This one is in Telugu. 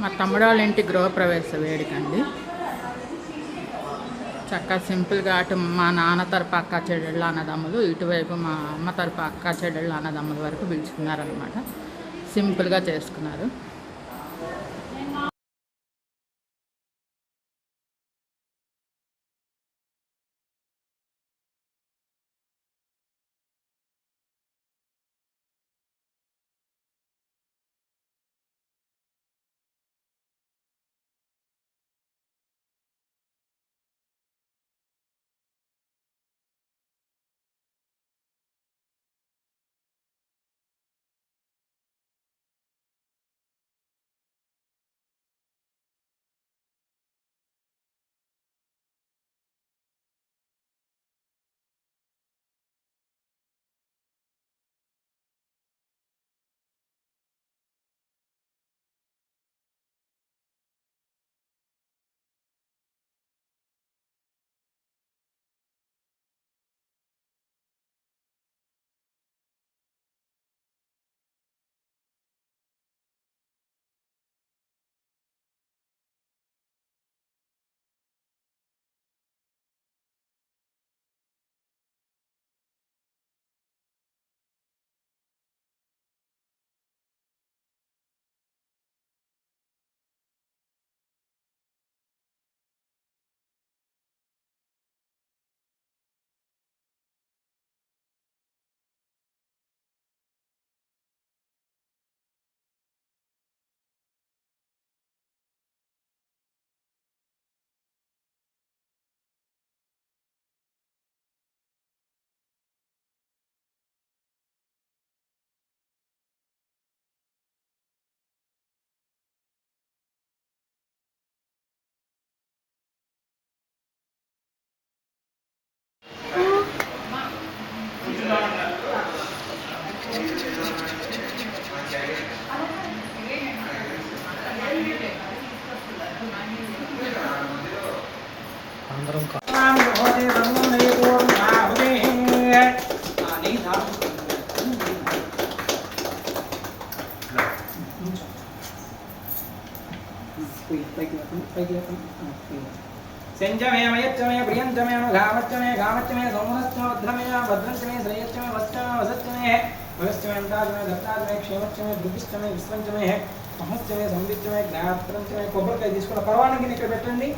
మా తమ్ముడు వాళ్ళ ఇంటి గృహప్రవేశ వేడుక అండి చక్కగా సింపుల్గా అటు మా నాన్న తరపు అక్క చెల్లెళ్ళ అన్నదమ్ములు ఇటువైపు మా అమ్మ తరపు అక్క చెల్లెళ్ళ అన్నదమ్ముల వరకు పిలుచుకున్నారనమాట సింపుల్గా చేసుకున్నారు. అందరం సెంచమే మయచ్చమే ప్రియంచమే భద్రంచమే శ్రేయచ్చమే వశ్చమే వసచ్చమే క్షేమచ్చమే విశ్వంచమే జ్ఞాత్రంచమే కొబ్బరికాయ తీసుకున్న పర్వానికి ఇక్కడ పెట్టండి.